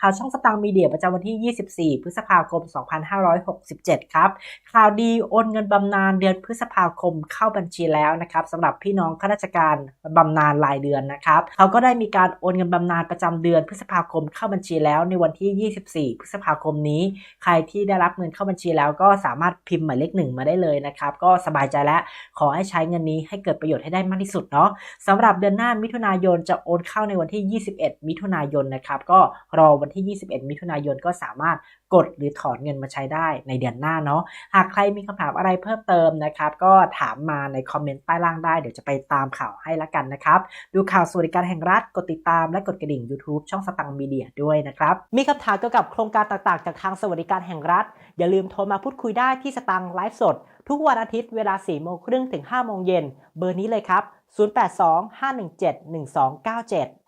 ข่าวช่องสตังค์มีเดียประจำวันที่ 24 พฤษภาคม 2567 ครับ ข่าวดีโอนเงินบำนาญเดือนพฤษภาคมเข้าบัญชีแล้วนะครับสำหรับพี่น้องข้าราชการบำนาญรายเดือนนะครับเขาก็ได้มีการโอนเงินบำนาญประจำเดือนพฤษภาคมเข้าบัญชีแล้วในวันที่ 24 พฤษภาคมนี้ ใครที่ได้รับเงินเข้าบัญชีแล้วก็สามารถพิมพ์หมายเลขหนึ่งมาได้เลยนะครับก็สบายใจแล้วขอให้ใช้เงินนี้ให้เกิดประโยชน์ให้ได้มากที่สุดเนาะสำหรับเดือนหน้ามิถุนายนจะโอนเข้าในวันที่ 21 มิถุนายนนะครับก็รอวันที่ 21 มิถุนายนก็สามารถกดหรือถอนเงินมาใช้ได้ในเดือนหน้าเนาะหากใครมีคำถามอะไรเพิ่มเติมนะครับ ก็ถามมาในคอมเมนต์ใต้ล่างได้ เดี๋ยวจะไปตามข่าวให้ละกันนะครับ ดูข่าวสวัสดิการแห่งรัฐกดติดตามและกดกระดิ่ง YouTube ช่องสตังมีเดียด้วยนะครับ มีคำถามเกี่ยวกับโครงการต่างๆ จากทางสวัสดิการแห่งรัฐ อย่าลืมโทรมาพูดคุยได้ที่สตังไลฟ์สด ทุกวันอาทิตย์เวลา 4 โมงครึ่งถึง 5 โมงเย็นเบอร์นี้เลยครับ 0825171297